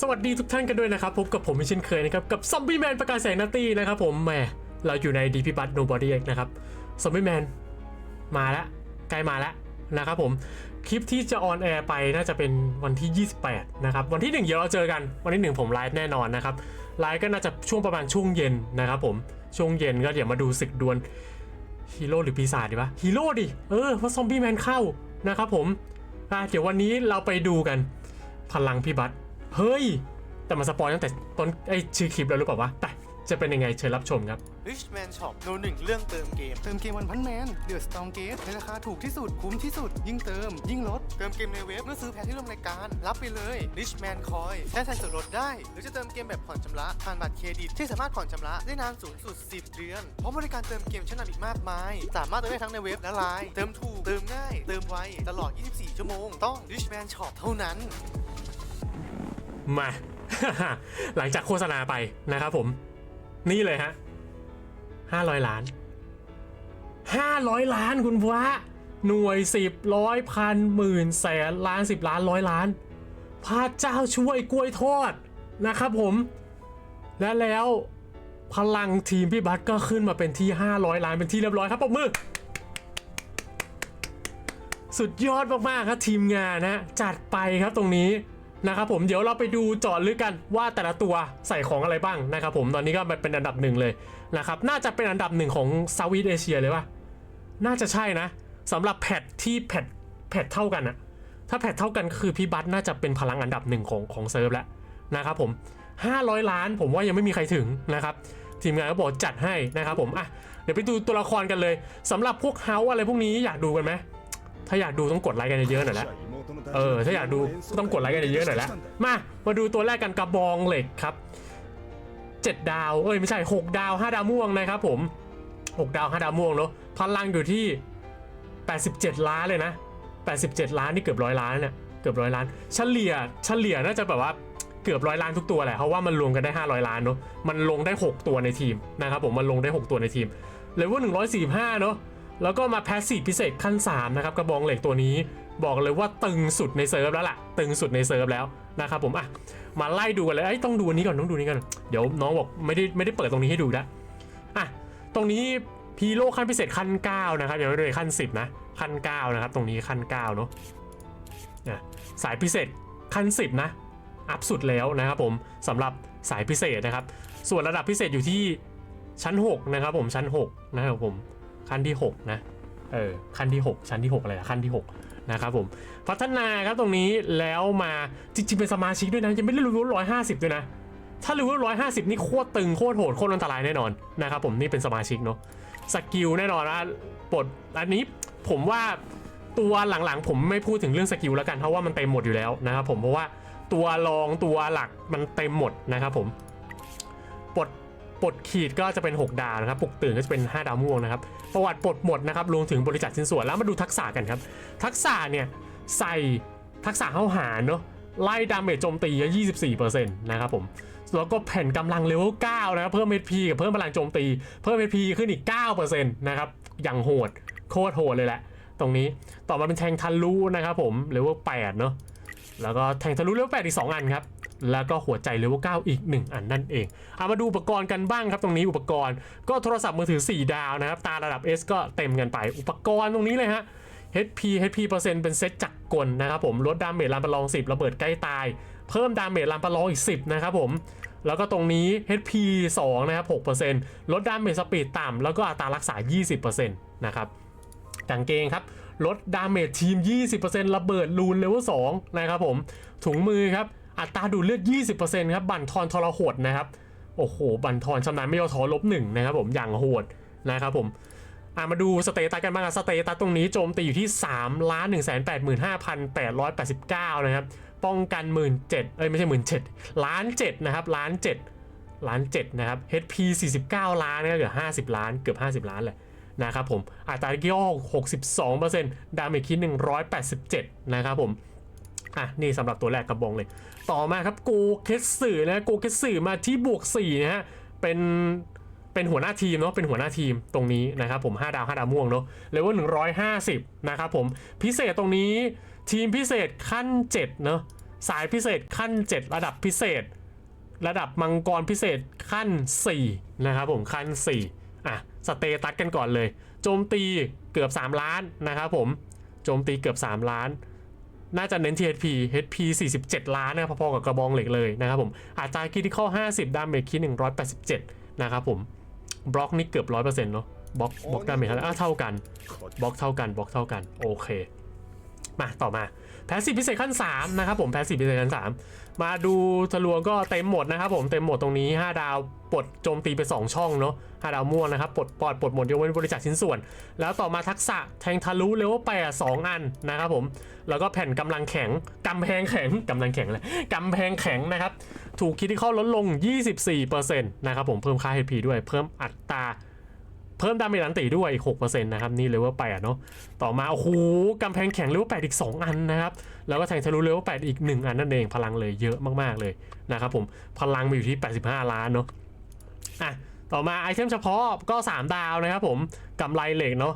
สวัสดีทุกท่านกันด้วยนะครับพบกับผมเช่นเคยนะครับกับซอมบี้แมนประกาศแสงนาตีนะครับผมแหมเราอยู่ในดีพีบัตโนบอดี้นะครับซอมบี้แมนมาแล้วใกล้มาแล้วนะครับผมคลิปที่จะออนแอร์ไปน่าจะเป็นวันที่ 28 นะครับ วันที่ 1 เดี๋ยวเราเจอกันวันที่ 1 ผมไลฟ์แน่นอนนะครับไลฟ์ก็น่าจะช่วงประมาณช่วงเย็นนะครับผมช่วงเย็นก็เดี๋ยวมาดูศึกดวลฮีโร่หรือปีศาจดีวะฮีโร่ดิเออเพราะซอมบี้แมนเข้านะครับผมอะเดี๋ยววันนี้เราไปดูกันพลังพี่บัต เฮ้ย แต่มาสปอยตั้งแต่ต้นไอยชื่อคลิปแล้วหรือเปล่าวะ แต่จะเป็นยังไงเชิญรับชมครับ Richman Shop โนหนึ่งเรื่องเติมเกม เติมเกมวันพันแมนเดือดสตองเกตในราคาถูกที่สุด คุ้มที่สุด ยิ่งเติม ยิ่งลด เติมเกมในเว็บเมื่อซื้อแพ็คที่ร่วมรายการ รับไปเลย Richman Coin ใช้ใช้ส่วนลดได้ หรือจะเติมเกมแบบผ่อนชำระ ผ่านบัตรเครดิตที่สามารถผ่อนชำระได้นานสูงสุด 10 เดือนพร้อมบริการเติมเกมชั้นนำอีกมากมาย สามารถเติมได้ทั้งในเว็บและไลน์เติมถูกเติมง่าย เติมไวตลอด 24 ชั่วโมง ต้อง Richman Shop เท่านั้น มา หลังจากโฆษณาไปนะครับผม นี่เลยฮะห้าร้อยล้านห้าร้อยล้านคุณพระหน่วยสิบร้อยพันหมื่นแสนล้านสิบล้านร้อยล้านพระเจ้าช่วยกล้วยทอดนะครับผม และแล้วพลังทีมพี่บัตก็ขึ้นมาเป็นที่ 500 ล้านเป็นที่เรียบร้อยครับปรบมือ สุดยอดมากๆครับทีมงานนะ จัดไปครับตรงนี้ นะครับผมเดี๋ยวเราไปดูเจาะลึกกันว่าแต่ละตัวใส่ของอะไรบ้างนะครับผมตอนนี้ก็เป็นอันดับหนึ่งเลยนะครับน่าจะเป็นอันดับหนึ่งของเซาท์อีสเอเชียเลยป่ะน่าจะใช่นะสำหรับแพทที่แพทแพทเท่ากันอะถ้าแพทเท่ากันคือพี่บัตน่าจะเป็นพลังอันดับหนึ่งของของเซิร์ฟแล้วนะครับผม 500 ล้านผมว่ายังไม่มีใครถึงนะครับทีมงานก็บอกจัดให้นะครับผมอะเดี๋ยวไปดูตัวละครกันเลยสำหรับพวกเฮาอะไรพวกนี้อยากดูกันไหมถ้าอยากดูต้องกดไลค์กันเยอะๆหน่อยและ เออ ถ้าอยากดูต้องกดไลค์กันเยอะหน่อยละมา มาดูตัวแรกกันกระบองเหล็กครับ 7 ดาว เอ้ยไม่ใช่ 6 ดาว 5 ดาวม่วงนะครับผม 6 ดาว 5 ดาวม่วงเนาะพลังอยู่ที่ 87 ล้านเลยนะ 87 ล้านนี่เกือบร้อยล้านเนี่ยเกือบร้อยล้าน เฉลี่ยเฉลี่ยน่าจะแบบว่าเกือบร้อยล้านทุกตัวแหละเพราะว่ามันรวมกันได้ 500 ล้านเนาะมันลงได้ 6 ตัวในทีมนะครับผมมันลงได้ 6 ตัวในทีมเลเวล145 เนาะแล้วก็มาแพสซีฟพิเศษขั้น 3 นะครับ กระบองเหล็กตัวนี้ บอกเลยว่าตึงสุดในเซิร์ฟแล้วล่ะ ตึงสุดในเซิร์ฟแล้วนะครับผมอะมาไล่ดูกันเลยไอ้ต้องดูนี้ก่อนต้องดูนี้ก่อนเดี๋ยวน้องบอกไม่ได้ไม่ได้เปิดตรงนี้ให้ดูนะอะตรงนี้พีโลขั้นพิเศษขั้น 9 นะครับยังไม่ได้ขั้น 10 นะ ขั้น 9 นะครับ ตรงนี้ขั้น 9 เนาะอ่สายพิเศษขั้น 10 นะ อัพสุดแล้วนะครับผมสำหรับสายพิเศษนะครับ ส่วนระดับพิเศษอยู่ที่ชั้น 6 นะครับผมชั้น 6 นะครับผมขั้นที่ 6 นะเออขั้นที่ 6 ชั้นที่ 6 อะไรอะขั้นที่ 6 นะครับผมพัฒนาครับตรงนี้แล้วมาจริงๆเป็นสมาชิกด้วยนะยังไม่ได้รู้ร้อยห้าสิบด้วยนะถ้ารู้ว่าร้อยห้าสิบนี่โคตรตึงโคตรโหดโคตรอันตรายแน่นอนนะครับผมนี่เป็นสมาชิกเนาะสกิลแน่นอนว่าปลดอันนี้ผมว่าตัวหลังๆ ผมไม่พูดถึงเรื่องสกิลแล้วกันเพราะว่ามันเต็มหมดอยู่แล้วนะครับผมเพราะว่าตัวรองตัวหลักมันเต็มหมดนะครับผมปลด ปลดขีดก็จะเป็น 6 ดาวนะครับปลุกตื่นก็จะเป็น 5 ดาวม่วงนะครับ ประวัติปลดหมดนะครับรวมถึงบริจาคชิ้นส่วนแล้วมาดูทักษะกันครับ ทักษะเนี่ยใส่ทักษะเข้าหาเนาะไล่ดาเมจโจมตี24%นะครับผมแล้วก็แผ่นกำลังเลเวล9นะครับเพิ่ม HP กับเพิ่มพลังโจมตี เพิ่ม HP ขึ้นอีก9%นะครับอย่างโหดโคตรโหดเลยแหละตรงนี้ต่อมาเป็นแทงทะลุนะครับผมเลเวล8เนาะแล้วก็แทงทะลุเลเวล8อีก 2 อันครับ แล้วก็หัวใจเลเวล9อีก 1 อันนั่นเองเอามาดูอุปกรณ์กันบ้างครับตรงนี้อุปกรณ์ก็โทรศัพท์มือถือ 4 ดาวนะครับ ตาระดับ S ก็เต็มกันไป อุปกรณ์ตรงนี้เลยฮะ HP HP เปอร์เซ็นต์เป็นเซตจักรกลนะครับผมลดดาเมจลานประลอง 10 ระเบิดใกล้ตาย เพิ่มดาเมจลานประลองอีก 10 นะครับผมแล้วก็ตรงนี้ HP 2 นะครับ 6%ลดดาเมจสปีดต่ำแล้วก็อัตรารักษา 20%นะครับกางเกงครับ ลดดาเมจทีม 20%ระเบิดลูนเลเวล2นะครับผม ถุงมือครับ อัตราดูดเลือด 20%ครับ บั่นทอนทรหดนะครับ โอ้โห บั่นทอนชำนาญไม่ยอท้อลบหนึ่งนะครับผม อย่างโหดนะครับผมอะมาดูสเตตัสกันบ้างสเตตัสตรงนี้โจมตีอยู่ที่3ล้าน1 8 5 8 8 8 9นะครับ ป้องกัน 1 7 0 0 0เอ้ยไม่ใช่ 1 7 0 0ล้าน7นะครับล้าน7ล้าน7นะครับ HP 49 ล้านนะครับเกือบ50 ล้านเกือบ50 ล้านเลยนะครับผมอัตราเกียร์62%ดาเมจคิด187 นะครับผม อะนี่สำหรับตัวแรกกระบองเลย ต่อมาครับโกเคสสึนะโกเคสสึมาที่บวก4นะฮะเป็นเป็นหัวหน้าทีมเนาะเป็นหัวหน้าทีมตรงนี้นะครับผม 5 ดาว 5 ดาวม่วงเนาะเลเวล150 นะครับผมพิเศษตรงนี้ทีมพิเศษขั้น 7 เนาะสายพิเศษขั้น 7 ระดับพิเศษ ระดับมังกรพิเศษขั้น 4 นะครับผมขั้น 4 อะ สเตตัสกันก่อนเลย โจมตีเกือบ 3 ล้านนะครับผมโจมตีเกือบ 3 ล้าน น่าจะเน้น THP HP 47 ล้านนะพอๆกับกระบองเหล็กเลยนะครับผมอาจาราคิดที่เข้า50ดาเมจคิด187 นะครับผมบล็อกนี่เกือบ 100%เนาะบล็อกบล็อกดาเมจเท่าไหร่อะเท่ากันบล็อกเท่ากันบล็อกเท่ากันโอเค มาต่อมา แพสซีฟพิเศษขั้น3นะครับผมแพสซีฟพิเศษขั้น3 มาดูทะลวงก็เต็มหมดนะครับผมเต็มหมดตรงนี้ 5 ดาวปลดโจมตีไป 2 ช่องเนาะ5ดาวม่วงนะครับปลดปอดปลดหมดยกเว้นบริจาคชิ้นส่วน แล้วต่อมาทักษะแทงทะลุเลเวลแปดสองอันนะครับผมแล้วก็แผ่นกำลังแข็งกำแพงแข็งกำลังแข็งเลยกำแพงแข็งนะครับถูกคิดที่เข้าลดลง 24%นะครับผมเพิ่มค่า HP ด้วยเพิ่มอัตรา เพิ่มดาเมจอันติด้วยอีก6%นต์นะครับนี่เลเวล8เนาะต่อมาโอ้โหกำแพงแข็งเลเวล8อีก2อันนะครับแล้วก็แทงทะลุเลเวล8อีก1อันนั่นเองพลังเลยเยอะมากๆเลยนะครับผมพลังมาอยู่ที่85ล้านเนาะอะต่อมาไอเทมเฉพาะก็3ดาวนะครับผมกำไรเหล็กเนาะ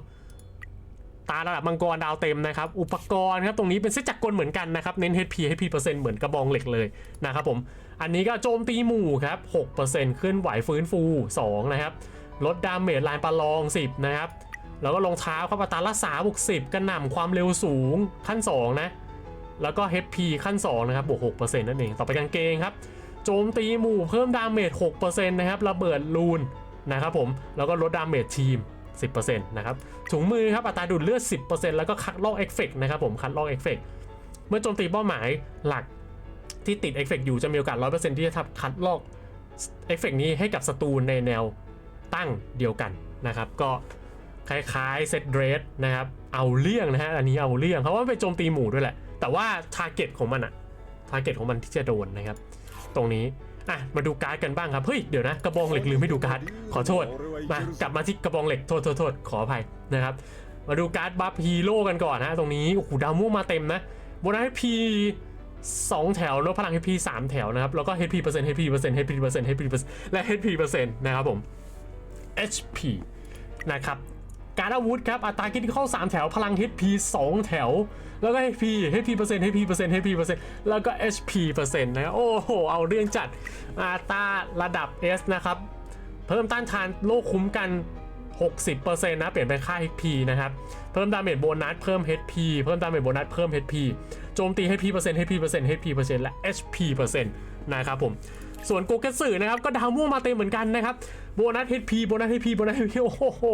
ตาระดับมังกรดาวเต็มนะครับ อุปกรณ์ครับตรงนี้เป็นเซตจักรกลเหมือนกันนะครับเน้น HP HP เปอร์เซ็นต์เหมือนกระบองเหล็กเลยนะครับผม อันนี้ก็โจมตีหมู่ครับ 6%ขึ้นไหวฟื้นฟู 2 นะครับ ลดดาเมจลายประลอง 10 นะครับ แล้วก็รองเท้าครับอัตรารักษาบวก10กระหน่ำความเร็วสูงขั้น 2 นะ แล้วก็ HP ขั้น 2 นะครับบวก6%นั่นเอง ต่อไปกางเกงครับ โจมตีหมู่เพิ่มดาเมจ6%นะครับ ระเบิดลูนนะครับผม แล้วก็ลดดาเมจทีม 10%นะครับ ถุงมือครับอัตราดูดเลือด 10%แล้วก็คัดลอกเอฟเฟกนะครับผม คัดลอกเอฟเฟกเมื่อโจมตีเป้าหมายหลักที่ติดเอฟเฟกอยู่จะมีโอกาส 100%ที่จะทำคัดลอกเอฟเฟกนี้ให้กับศัตรูในแนว ตั้งเดียวกันนะครับ ก็คล้ายๆเซตเดรสนะครับ เอาเลี่ยงนะฮะอันนี้เอาเลี่ยงเพราะว่ามันไปโจมตีหมู่ด้วยแหละ แต่ว่าทาร์เก็ตของมันอะทาร์เก็ตของมันที่จะโดนนะครับ ตรงนี้อะมาดูการ์ดกันบ้างครับเฮ้ยเดี๋ยวนะกระบองเหล็กลืมไม่ดูการ์ดขอโทษมากลับมาที่กระบองเหล็กโทษโทษโทษขออภัยนะครับมาดูการ์ดบัฟฮีโร่กันก่อนนะตรงนี้โอ้โหดาวม่วงมาเต็มนะโบนัสให้พีสองแถวแล้วพลัง HP สามแถวนะครับแล้วก็ HP เปอร์เซ็นต์ HP เปอร์เซ็นต์ HP เปอร์เซ็นต์ HP เปอร์เซ็นต์และ HP เปอร์เซ็นต์นะครับผม HP นะครับการอาวุธครับอัตราคิดเข้า3 แถวพลัง HP 2 แถว แล้วก็ HP HP เปอร์เซ็นต์ HP เปอร์เซ็นต์ HP เปอร์เซ็นต์แล้วก็ HP เปอร์เซ็นต์นะโอ้โห เอาเรื่องจัดอัตราระดับ S นะครับ เพิ่มต้านทานโรคคุ้มกัน 60%นะ เปลี่ยนเป็นค่า HP นะครับ เพิ่มดาเมจโบนัสเพิ่ม HP เพิ่มดาเมจโบนัสเพิ่ม HP โจมตี HP เปอร์เซ็นต์ HP เปอร์เซ็นต์ HP เปอร์เซ็นต์และ HP เปอร์เซ็นต์นะครับผม ส่วนโกเกสึนะครับก็ดาวม่วงมาเต็มเหมือนกันนะครับโบนัส HP โบนัส HP โบนัส HP โอ้โห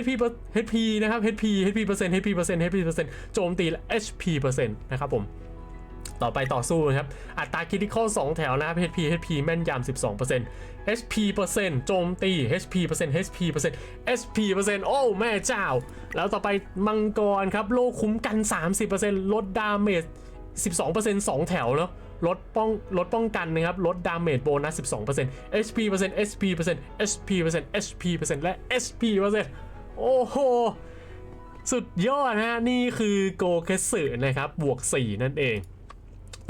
HP เปอร์ HP นะครับ HP HP เปอร์เซ็นต์ HP เปอร์เซ็นต์ HP เปอร์เซ็นต์โจมตีและ HP เปอร์เซ็นต์นะครับผมต่อไปต่อสู้นะครับ อัตราคิดิคอล2แถวนะครับ HP HP แม่นยำ12% HP เปอร์เซ็นต์โจมตี HP เปอร์เซ็นต์ HP เปอร์เซ็นต์ HP เปอร์เซ็นต์โอ้แม่เจ้า แล้วต่อไปมังกรครับ โลคุ้มกัน 30%ลดดาเมจ12% 2 แถวเนาะ ลดป้องลดป้องกันนะครับลดดาเมจโบนัส 12% HP เปอร์เซ็นต์ SP เปอร์เซ็นต์ HP เปอร์เซ็นต์ HP เปอร์เซ็นต์และ SP เปอร์เซ็นต์โอ้โห สุดยอดนะฮะ นี่คือโกเคสึนะครับ บวก 4 นั่นเอง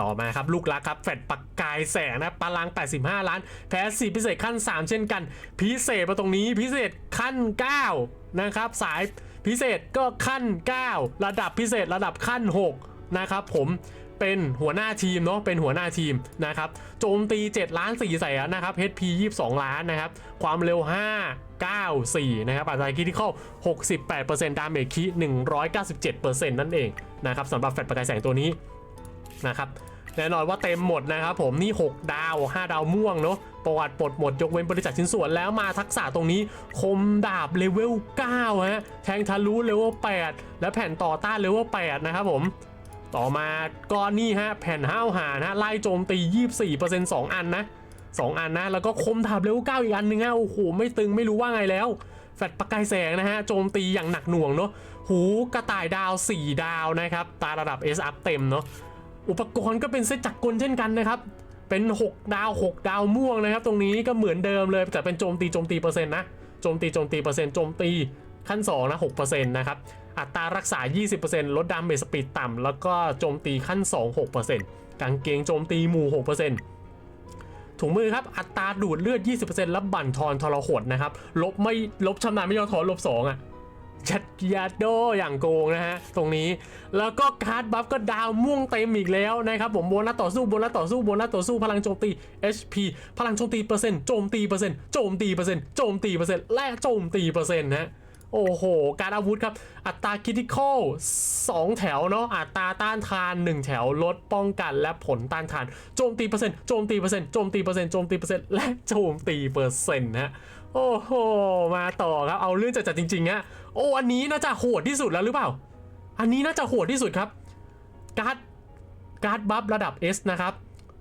ต่อมาครับ ลูกรักครับ แฟดปักกายแสงนะพลัง 85 ล้าน แพ้สีพิเศษขั้น 3 เช่นกัน พิเศษมาตรงนี้พิเศษขั้น 9 นะครับ สายพิเศษก็ขั้น 9 ระดับพิเศษระดับขั้น 6 นะครับผม เป็นหัวหน้าทีมเนาะเป็นหัวหน้าทีมนะครับโจมตี 7 ล้าน4แสนนะครับ HP 22 ล้านนะครับ ความเร็ว 5 9 4 นะครับอัตราคิดที่เข้า 68%ดาเมจคิ197%นั่นเองนะครับสำหรับแฟดประกายแสงตัวนี้นะครับแน่นอนว่าเต็มหมดนะครับผมนี่ 6 ดาว 5 ดาวม่วงเนาะประวัติปลดหมดยกเว้นบริจาคชิ้นส่วนแล้วมาทักษะตรงนี้ คมดาบเลเวล9ฮะแทงทะลุเลเวล8และแผ่นต่อต้านเลเวล8นะครับผม ต่อมาก็นี่ฮะแผ่นห้าวหาญฮะไล่โจมตี 24% 2 อันนะ 2 อันนะ แล้วก็คมดาบเลเวล9อีกอันนึงฮะโอ้โหไม่ตึงไม่รู้ว่าไงแล้ว แฟดประกายแสงนะฮะโจมตีอย่างหนักหน่วงเนาะหูกระต่ายดาว 4 ดาวนะครับ ตาระดับ S up เต็มเนาะอุปกรณ์ก็เป็นเซตจักรกลเช่นกันนะครับเป็น 6 ดาว 6 ดาวม่วงนะครับ ตรงนี้ก็เหมือนเดิมเลยแต่เป็นโจมตีโจมตีเปอร์เซ็นต์นะโจมตีโจมตีเปอร์เซ็นต์โจมตีขั้น2นะ6%นะครับ อัตรารักษา 20%ลดดาเมจสปีดต่ำ แล้วก็โจมตีขั้น 2 6%กางเกงโจมตีหมู่ 6%ถุงมือครับ อัตราดูดเลือด 20%แล้วบั่นทอนทรหดนะครับ ลบไม่ลบชำนาญไม่ยอมถอนลบ 2 อะชัดยาโดอย่างโกงนะฮะ ตรงนี้แล้วก็การ์ดบัฟก็ดาวม่วงเต็มอีกแล้วนะครับผมโบนัสต่อสู้โบนัสต่อสู้โบนัสต่อสู้พลังโจมตี HP พลังโจมตีเปอร์เซ็นต์โจมตีเปอร์เซ็นต์โจมตีเปอร์เซ็นต์โจมตีเปอร์เซ็นต์และโจมตีเปอร์เซ็นต์นะฮะ โอ้โห การอาวุธครับ อัตราคิติคอล2แถวเนาะ อัตราต้านทาน 1 แถว ลดป้องกันและผลต้านทาน โจมตีเปอร์เซ็นต์ โจมตีเปอร์เซ็นต์ โจมตีเปอร์เซ็นต์ โจมตีเปอร์เซ็นต์ และโจมตีเปอร์เซ็นต์นะฮะ โอ้โห มาต่อครับ เอาเรื่องจัดๆจริงๆฮะ โอ้ อันนี้น่าจะโหดที่สุดแล้วหรือเปล่า อันนี้น่าจะโหดที่สุดครับ การ์ด การ์ดบัฟระดับ S นะครับ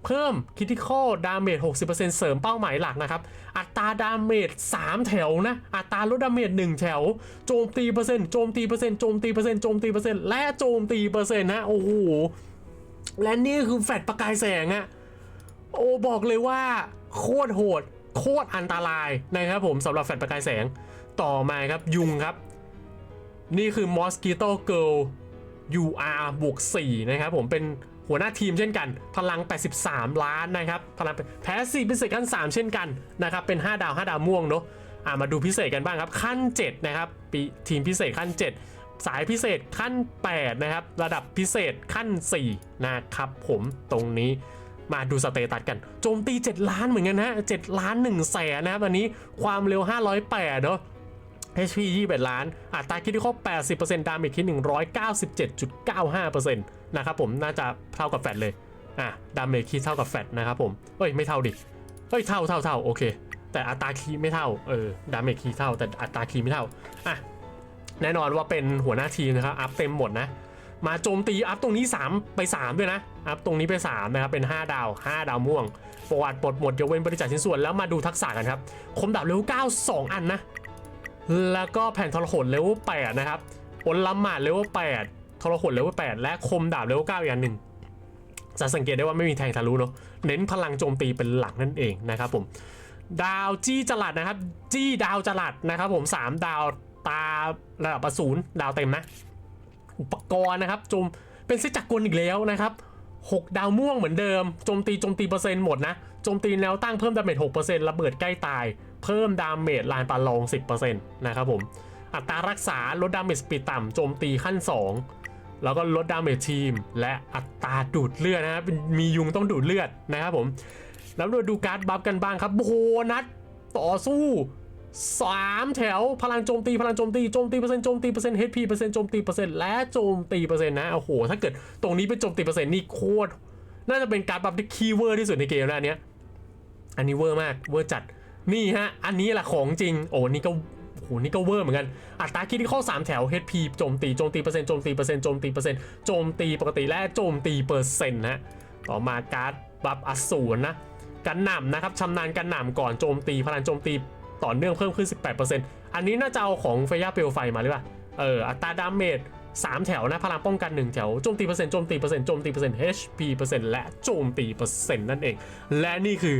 เพิ่มคิติคอลดาเมจ60%เสริมเป้าหมายหลักนะครับ อัตราดาเมจ3แถวนะ อัตราลดดาเมจ1แถว โจมตีเปอร์เซ็นต์โจมตีเปอร์เซ็นต์โจมตีเปอร์เซ็นต์โจมตีเปอร์เซ็นต์และโจมตีเปอร์เซ็นต์นะ โอ้โห และนี่คือแฟดประกายแสงอะโอ้บอกเลยว่า โคตรโหด โคตรอันตรายนะครับผมสำหรับแฟดประกายแสงต่อมาครับยุงครับ นี่คือ Mosquito Girl UR บวก4นะครับผมเป็น หัวหน้าทีมเช่นกัน พลัง 83 ล้านนะครับ พลังแพ้4พิเศษขั้น 3 เช่นกันนะครับ เป็น 5 ดาว 5 ดาวม่วงเนาะอ่ามาดูพิเศษกันบ้างครับ ขั้น 7 นะครับปีทีมพิเศษขั้น 7 สายพิเศษขั้น 8 นะครับ ระดับพิเศษขั้น 4 นะครับผมตรงนี้มาดูสเตตัสกัน โจมตี 7 ล้านเหมือนกันนะ7ล้าน1แสนนะครับอันนี้ความเร็ว 508เนาะ HP 21 ล้าน อัตราคิดที่ครบ80%ดาเมจคิด197.95%นะครับผมน่าจะเท่ากับแฟตเลย อะ ดาเมจคิดเท่ากับแฟตนะครับผมเอ้ย ไม่เท่าดิ เอ้ย เท่าเท่าเท่าโอเค แต่อัตราคีย์ไม่เท่า เออ ดาเมจคีเท่า แต่อัตราคีย์ไม่เท่า อะ แน่นอนว่าเป็นหัวหน้าทีมนะครับ อัพเต็มหมดนะ มาโจมตีอัพตรงนี้ 3 ไป 3 ด้วยนะ อัพตรงนี้ไป 3 นะครับ เป็น 5 ดาว 5 ดาวม่วงประวัติปลดหมดยกเว้นบริจาคชิ้นส่วนแล้วมาดูทักษะกันครับ คมดาบเลเวล9 2 อันนะ แล้วก็แผ่นทรหดเลเวล8นะครับอลลัมมาดเลเวล8ทรหดเลเวล8และคมดาบเลเวล9อีกอันหนึ่งจะสังเกตได้ว่าไม่มีแทงทะลุเนาะเน้นพลังโจมตีเป็นหลักนั่นเองนะครับผมดาวจี้จลัดนะครับ จี้ดาวจลัดนะครับ ผม 3 ดาวตาระดับอสูรดาวเต็มนะ อุปกรณ์นะครับโจมเป็นเซตจักรกลอีกแล้วนะครับ 6 ดาวม่วงเหมือนเดิมโจมตีโจมตีเปอร์เซ็นต์หมดนะโจมตีแนวตั้งเพิ่มดาเมจ6%ระเบิดใกล้ตาย เพิ่มดาเมจลานปาลอง 10%นะครับผมอัตรารักษาลดดาเมจสปีต่ำโจมตีขั้น 2 แล้วก็ลดดาเมจทีม และอัตราดูดเลือดนะครับมียุงต้องดูดเลือดนะครับผม แล้วเราดูการ์ดบัฟกันบ้างครับโบนัสต่อสู้3แถวพลังโจมตีพลังโจมตีโจมตีเปอร์เซ็นต์โจมตีเปอร์เซ็นต์ HP เปอร์เซ็นต์โจมตีเปอร์เซ็นต์และโจมตีเปอร์เซ็นต์นะโอ้โหถ้าเกิดตรงนี้เป็นโจมตีเปอร์เซ็นต์นี่โคตรน่าจะเป็นการ์ดบัฟที่คีย์เวอร์ดที่สุดในเกมแล้วอันเนี้ยอันนี้เวอร์มากเวอร์จัด นี่ฮะ อันนี้แหละของจริง โอ้นี่ก็โหนี่ก็เวอร์เหมือนกัน อัตราคิดที่ข้อ 3 แถว HP โจมตี โจมตีเปอร์เซ็นต์ โจมตีเปอร์เซ็นต์ โจมตีเปอร์เซ็นต์ โจมตีปกติและโจมตีเปอร์เซ็นต์นะต่อมาการ์ดบัฟอสูรนะ กันหน่ำนะครับชำนาญกันหน่ำก่อนโจมตี พลังโจมตีต่อเนื่องเพิ่มขึ้น 18%อันนี้น่าจะเอาของเฟย่าเปลวไฟมาหรือเปล่า เออ อัตราดาเมจ3 แถวนะ พลังป้องกัน 1 แถว โจมตีเปอร์เซ็นต์ โจมตีเปอร์เซ็นต์ โจมตีเปอร์เซ็นต์ HP เปอร์เซ็นต์ และโจมตีเปอร์เซ็นต์นั่นเอง และนี่คือ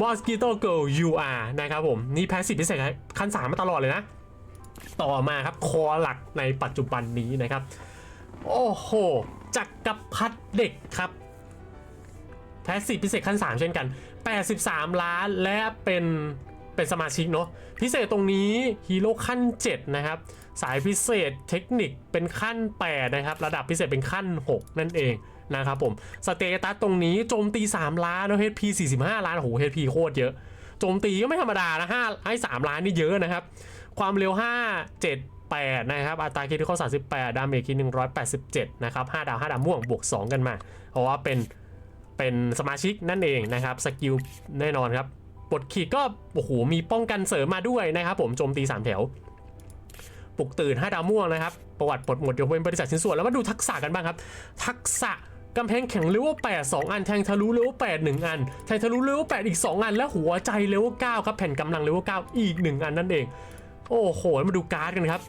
Mosquito Girl UR นะครับผม นี่แพ้สิพิเศษขั้น3มาตลอดเลยนะ ต่อมาครับคอหลักในปัจจุบันนี้นะครับ โอ้โหจักรพรรดิเด็กครับแพ้สิพิเศษขั้น 3 เช่นกัน 83 ล้านและเป็นเป็นสมาชิกเนาะพิเศษตรงนี้ฮีโร่ขั้น 7 นะครับ สายพิเศษเทคนิคเป็นขั้น 8 นะครับ ระดับพิเศษเป็นขั้น 6 นั่นเอง นะครับผมสเตตัสตรงนี้โจมตี 3 ล้านแล้ว HP 45 ล้านโอ้โห HP โคตรเยอะโจมตีก็ไม่ธรรมดานะ5ให้3ล้านนี่เยอะนะครับ ความเร็ว 5 7 8 นะครับ อัตราคิดที่ข้อ38 ดาเมจคิด187 นะครับ 5 ดาว 5 ดาวม่วงบวก 2 กันมา เพราะว่าเป็นเป็นสมาชิกนั่นเองนะครับ สกิลแน่นอนครับปลดขีดก็โอ้โหมีป้องกันเสริมมาด้วยนะครับผมโจมตี 3 แถว ปลุกตื่น 5 ดาวม่วงนะครับ ประวัติปลดหมดยกเว้นบริษัทชิ้นส่วนแล้วมาดูทักษะกันบ้างครับ ทักษะ กำแพงแข็งเลเวล8 2 อัน แทงทะลุเลเวล8 1 อัน แทงทะลุเลเวล8 อีก 2 อัน และหัวใจเลเวล9ครับ แผ่นกำลังเลเวล9อีก 1 อันนั่นเอง โอ้โห มาดูการ์ดกันครับ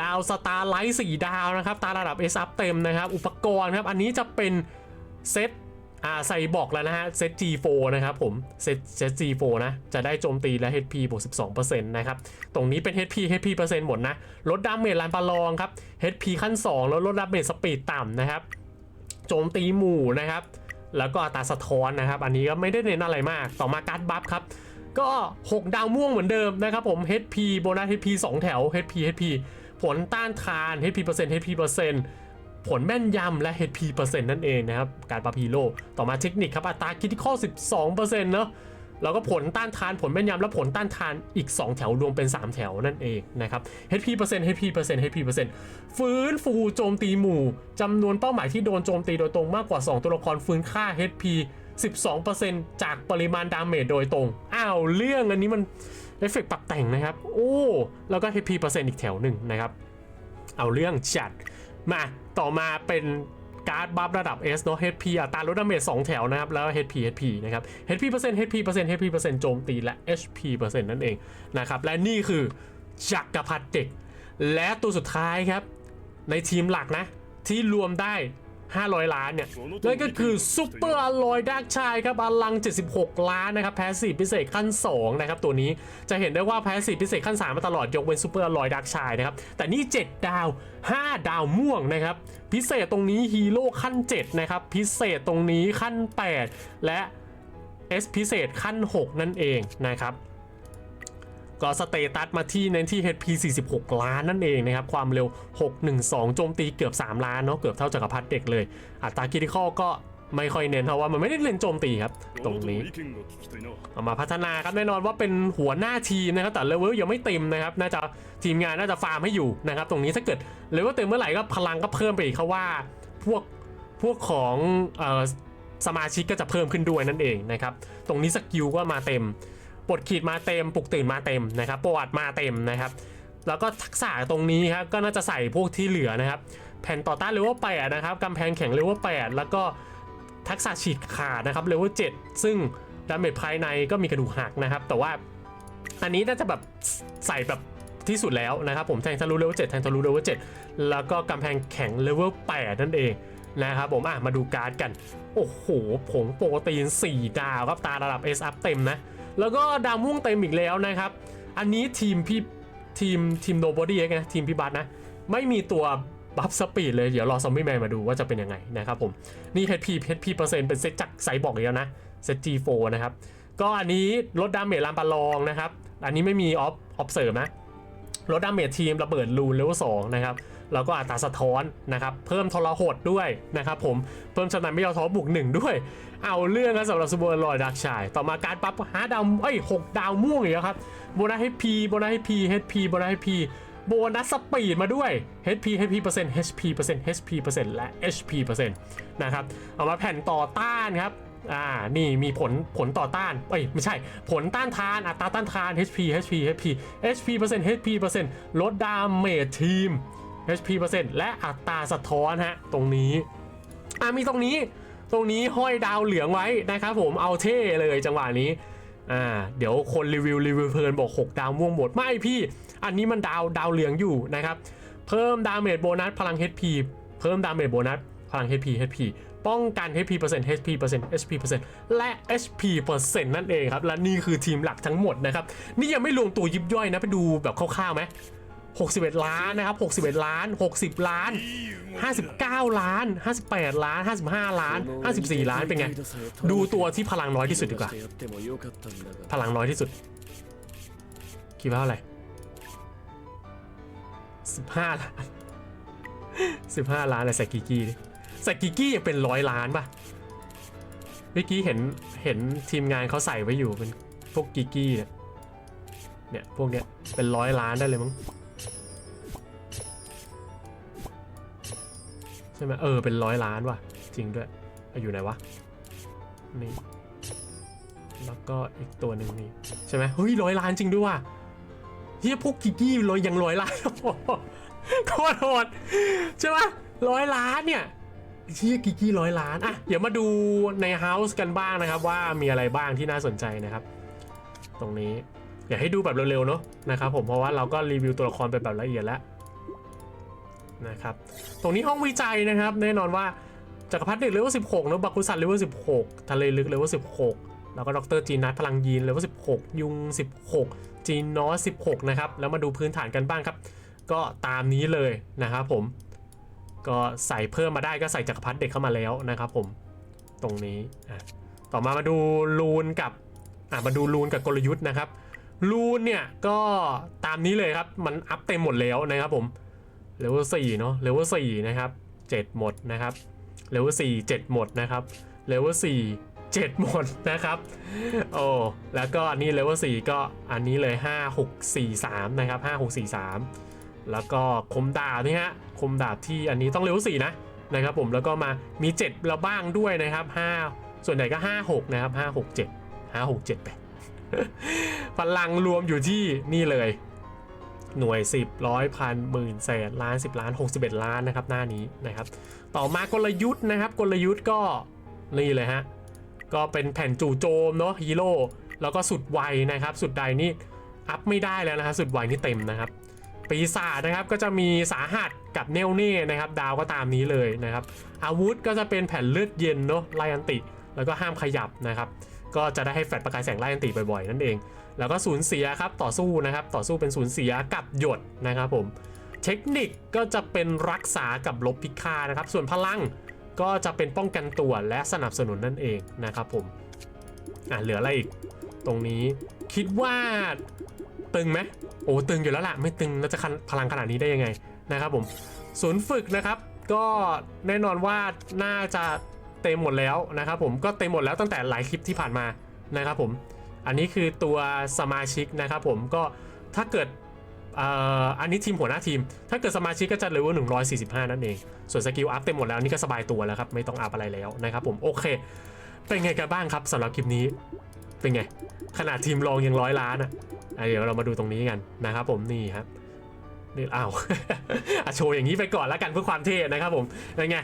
ดาวสตาร์ไลท์สี่ดาวนะครับ ตาระดับ S up เต็มนะครับ อุปกรณ์ครับ อันนี้จะเป็นเซตอ่าใส่บอกแล้วนะฮะ เซต G4 นะครับผม เซตเซต G4 นะ จะได้โจมตีและ HP บวก 12%นะครับ ตรงนี้เป็น HP HP เปอร์เซ็นต์หมดนะ ลดดาเมจลานปาลองครับ HP ขั้น 2 แล้วลดดาเมจสปีดต่ำนะครับ โจมตีหมู่นะครับ แล้วก็อัตราสะท้อนนะครับ อันนี้ก็ไม่ได้เน้นอะไรมาก ต่อมาการ์ดบัฟครับ ก็ 6 ดาวม่วงเหมือนเดิมนะครับผม HP โบนัส HP 2 แถว HP HP ผผลต้านทาน HP เปอร์เซ็นต์ HP เปอร์เซ็นต์ผลแม่นยำและ HP เปอร์เซ็นต์นั่นเองนะครับ การปาพีโลต่อมาเทคนิคครับ อัตราคิดที่ข้อ 12เปอร์เซ็นต์เนาะ แล้วก็ผลต้านทานผลแม่นยำและผลต้านทานอีก 2 แถวรวมเป็น 3 แถวนั่นเองนะครับ HP เปอร์เซ็นต์ HP เปอร์เซ็นต์ HP เปอร์เซ็นต์ฟื้นฟูโจมตีหมู่จำนวนเป้าหมายที่โดนโจมตีโดยตรงมากกว่า 2 ตัวละครฟื้นค่า HP 12%จากปริมาณดาเมจโดยตรง อ้าวเรื่องอันนี้มันเอฟเฟกต์ปรับแต่งนะครับ โอ้ แล้วก็ HP เปอร์เซ็นต์อีกแถวหนึ่งนะครับ เอาเรื่องจัดมาต่อมาเป็น การ์ดบัฟระดับ S เนาะ HP อัตราลดดาเมจ2แถวนะครับ แล้ว HP HP นะครับ HP เปอร์เซ็นต์ HP เปอร์เซ็นต์ HP เปอร์เซ็นต์โจมตีและ HP เปอร์เซ็นต์นั่นเองนะครับ และนี่คือจักรพรรดิเด็ก และตัวสุดท้ายครับ ในทีมหลักนะ ที่รวมได้ 500 ล้านเนี่ยนั่นก็คือซูเปอร์อลอยดักชายครับอลัง 76 ล้านนะครับแพสซีฟพิเศษขั้น 2 นะครับ ตัวนี้จะเห็นได้ว่าแพสซีฟพิเศษขั้น 3 มาตลอดยกเว้นซูเปอร์อลอยดักชายนะครับ แต่นี่ 7 ดาว 5 ดาวม่วงนะครับ พิเศษตรงนี้ฮีโร่ขั้น 7 นะครับ พิเศษตรงนี้ขั้น 8 และ S พิเศษขั้น 6 นั่นเองนะครับ ก็สเตตัสมาที่เน้นที่ HP 46 ล้านนั่นเองนะครับ ความเร็ว 612 โจมตีเกือบ 3 ล้านเนาะเกือบเท่าจักรพรรดิเด็กเลย อัตราคิติคอลก็ไม่ค่อยเน้นเพราะว่ามันไม่ได้เล่นโจมตีครับ ตรงนี้เอามาพัฒนาครับแน่นอนว่าเป็นหัวหน้าทีมนะครับแต่เลเวลยังไม่เต็มนะครับน่าจะทีมงานน่าจะฟาร์มให้อยู่นะครับ ตรงนี้ถ้าเกิดเลเวลเต็มเมื่อไหร่ก็พลังก็เพิ่มไปอีกเขาว่าพวกพวกของออสมาชิกก็จะเพิ่มขึ้นด้วยนั่นเองนะครับ ตรงนี้สกิลก็มาเต็ม ปลดขีดมาเต็มปลุกตื่นมาเต็มนะครับประวัติมาเต็มนะครับ แล้วก็ทักษะตรงนี้ครับก็น่าจะใส่พวกที่เหลือนะครับ แผ่นต่อต้านเลเวล8นะครับกำแพงแข็งเลเวล8แล้วก็ทักษะฉีดขาดนะครับเลเวล7ซึ่งดาเมจภายในก็มีกระดูกหักนะครับ แต่ว่าอันนี้น่าจะแบบใส่แบบที่สุดแล้วนะครับผมแทงทะลุเลเวล7แทงทะลุเลเวล7แล้วก็กำแพงแข็งเลเวล8นั่นเองนะครับผมอะมาดูการ์ดกัน โอ้โหผงโปรตีน 4 ดาวครับตาระดับ S up เต็มนะ แล้วก็ดาวม่วงเต็มอีกแล้วนะครับ อันนี้ทีมพี่ทีมทีมโนบอดี้เอ็กนะทีมพี่บัตนะ ไม่มีตัวบัฟสปีดเลย เดี๋ยวรอซอมบี้แมนมาดูว่าจะเป็นยังไงนะครับผม นี่ HP HP เปอร์เซ็นต์เป็นเซตจากไซบอกอีกแล้วนะเซต G4 นะครับ ก็อันนี้ลดดาเมจลามปาลองนะครับ อันนี้ไม่มีออฟออฟเสริมนะ ลดดาเมจทีมระเบิดรูนเลเวลสองนะครับแล้วก็อัตราสะท้อนนะครับเพิ่มทรหดด้วยนะครับผมเพิ่มชนะไม่ยอท้อบุกหนึ่งด้วย เอาเรื่องนะสำหรับซูเปอร์ลอยดักชาย ต่อมาการปั๊บหาดาวเอ้ยหกดาวม่วงอีกแล้วครับโบนัสให้ P โบนัสให้ P HP โบนัสให้ P โบนัสสปีดมาด้วย HP HP เปอร์เซ็นต์ HP เปอร์เซ็นต์ HP เปอร์เซ็นต์และ HP เปอร์เซ็นต์นะครับ เอามาแผ่นต่อต้านครับ อ่า นี่มีผลผลต่อต้าน เอ้ย ไม่ใช่ ผลต้านทานอัตราต้านทาน HP HP HP HP เปอร์เซ็นต์ HP เปอร์เซ็นต์ลดดาเมจทีม HP เปอร์เซ็นต์และอัตราสะท้อนฮะ ตรงนี้ อ่ามีตรงนี้ ตรงนี้ห้อยดาวเหลืองไว้นะครับผม เอาเท่เลยจังหวะนี้ อ่า เดี๋ยวคนรีวิวรีวิวเพลินบอก 6 ดาวม่วงหมด ไม่พี่ อันนี้มันดาวดาวเหลืองอยู่นะครับ เพิ่มดาเมจโบนัสพลัง HP เพิ่มดาเมจโบนัสพลัง HP HP ป้องกัน HP เปอร์เซ็นต์ HP เปอร์เซ็นต์ HP เปอร์เซ็นต์และ HP เปอร์เซ็นต์นั่นเองครับ และนี่คือทีมหลักทั้งหมดนะครับ นี่ยังไม่รวมตัวยิบย่อยนะ ไปดูแบบคร่าวๆไหม61 ล้านนะครับ 61 ล้าน 60 ล้าน 59 ล้าน 58 ล้าน 55 ล้าน 54 ล้านเป็นไง ดูตัวที่พลังน้อยที่สุดดีกว่า พลังน้อยที่สุด คิดว่าเท่าไร่สิบห้าล้านสิบห้าล้านอะไรใส่กิกกี้ดิ ส่กิกกี้ยังเป็นร้อยล้านป่ะเมื่อกี้เห็นเห็นทีมงานเขาใส่ไว้อยู่เป็นพวกกิกกี้เนี่ยเนี่ยพวกเนี้ยเป็นร้อยล้านได้เลยมั้งใช่ไหมเออเป็นร้อยล้านว่ะ จริงด้วยออยู่ไหนวะนี่แล้วก็อีกตัวหนึ่งนี่ใช่ไหมเฮ้ยร้อยล้านจริงด้วยว่ะเฮียพวกกิกกี้ร้อยยังร้อยล้านโคตรโหดใช่ปะร้อยล้านเนี่ย เฮียกิกกี้ร้อยล้านอะเดี๋ยวมาดูในเฮาส์กันบ้างนะครับ ว่ามีอะไรบ้างที่น่าสนใจนะครับ ตรงนี้อยากให้ดูแบบเร็วๆเนาะนะครับผมเพราะว่าเราก็รีวิวตัวละครไปแบบละเอียดแล้วนะครับตรงนี้ห้องวิจัยนะครับ แน่นอนว่าจักรพรรดิเด็กเลเวล16เนอะบาคุสันเลเวล16 ทะเลลึกเลเวล16 แล้วก็ดรจีนัทพลังยีนเลเวล16 ยุง 16 จีนอส16 นะครับ แล้วมาดูพื้นฐานกันบ้างครับ ก็ตามนี้เลยนะครับผม ก็ใส่เพิ่มมาได้ก็ใส่จักรพรรดิเด็กเข้ามาแล้วนะครับผมตรงนี้อะต่อมามาดูลูนกับอะมาดูลูนกับกลยุทธ์นะครับลูนเนี่ยก็ตามนี้เลยครับมันอัพเต็มหมดแล้วนะครับผมเลเวล4เนาะเลเวล4นะครับ7หมดนะครับเลเวล4 7หมดนะครับเลเวล4 7หมดนะครับโอ้แล้วก็อันนี้เลเวล4ก็อันนี้เลย5 6 4 3นะครับ5 6 4 3 แล้วก็คมดาบนี่ฮะคมดาบที่อันนี้ต้องเลเวล4นะนะครับผมแล้วก็มามี7แล้วบ้างด้วยนะครับ5ส่วนใหญ่ก็ 5 6 นะครับ 5 6 7 5 6 7 8พลังรวมอยู่ที่นี่เลย หน่วย 10ร้อยพันหมื่นแสนล้าน10 ล้าน 61 ล้านนะครับ หน้านี้นะครับ ต่อมากลยุทธ์นะครับ กลยุทธ์ก็นี่เลยฮะ ก็เป็นแผ่นจู่โจมเนาะฮีโร่แล้วก็สุดไวนะครับ สุดใดนี่อัพไม่ได้แล้วนะครับสุดไวนี่เต็มนะครับ ปีศาจนะครับก็จะมีสาหัสกับเนลเน่นะครับ ดาวก็ตามนี้เลยนะครับ อาวุธก็จะเป็นแผ่นเลือดเย็นเนาะไลอันติ แล้วก็ห้ามขยับนะครับ ก็จะได้ให้แฟลชประกายแสงไลอันติบ่อยๆ นั่นเอง แล้วก็สูญเสียครับต่อสู้นะครับ ต่อสู้เป็นสูญเสียกับหยดนะครับผม เทคนิคก็จะเป็นรักษากับลบพิฆาตนะครับ ส่วนพลังก็จะเป็นป้องกันตัวและสนับสนุนนั่นเองนะครับผมอะเหลืออะไรอีกตรงนี้คิดว่า ตึงไหมโอ้ตึงอยู่แล้วล่ะ ไม่ตึงแล้วจะพลังขนาดนี้ได้ยังไงนะครับผมศูนย์ฝึกนะครับ ก็แน่นอนว่าน่าจะเต็มหมดแล้วนะครับผมก็เต็มหมดแล้วตั้งแต่หลายคลิปที่ผ่านมานะครับผมอันนี้คือตัวสมาชิกนะครับผมก็ถ้าเกิดอันนี้ทีมหัวหน้าทีม ถ้าเกิดสมาชิกก็จะเลเวล145 นั่นเอง ส่วนสกิลอัพเต็มหมดแล้วนี่ก็สบายตัวแล้วครับ ไม่ต้องอัพอะไรแล้วนะครับผม โอเค เป็นไงกันบ้างครับสำหรับคลิปนี้ เป็นไง ขนาดทีมรองยังร้อยล้านอะอะ เดี๋ยวเรามาดูตรงนี้กันนะครับผมนี่ครับนี่อ้าวโชว์อย่างนี้ไปก่อนแล้วกันเพื่อความเท่นะครับผมเป็นไง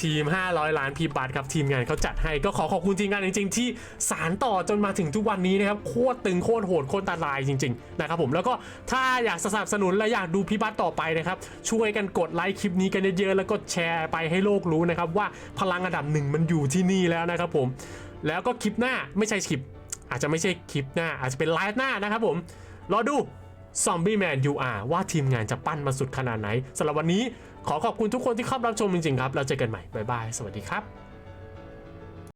ทีม 500 ล้านพีบัตครับทีมงานเขาจัดให้ก็ขอขอบคุณทีมงานจริง ๆ ที่สารต่อจนมาถึงทุกวันนี้นะครับโคตรตึงโคตรโหดโคตรตาลายจริงๆนะครับผมแล้วก็ถ้าอยากสนับสนุนและอยากดูพีบัตต่อไปนะครับช่วยกันกดไลค์คลิปนี้กันเยอะๆแล้วก็แชร์ไปให้โลกรู้นะครับว่าพลังอันดับหนึ่งมันอยู่ที่นี่แล้วนะครับผมแล้วก็คลิปหน้าไม่ใช่คลิป อาจจะไม่ใช่คลิปหน้า อาจจะเป็นไลฟ์หน้านะครับผม รอดู Zombie Man UR ว่าทีมงานจะปั้นมาสุดขนาดไหนสำหรับวันนี้ขอขอบคุณทุกคนที่เข้ารับชมจริงๆครับแล้วเจอกันใหม่ บ๊ายบาย สวัสดีครับ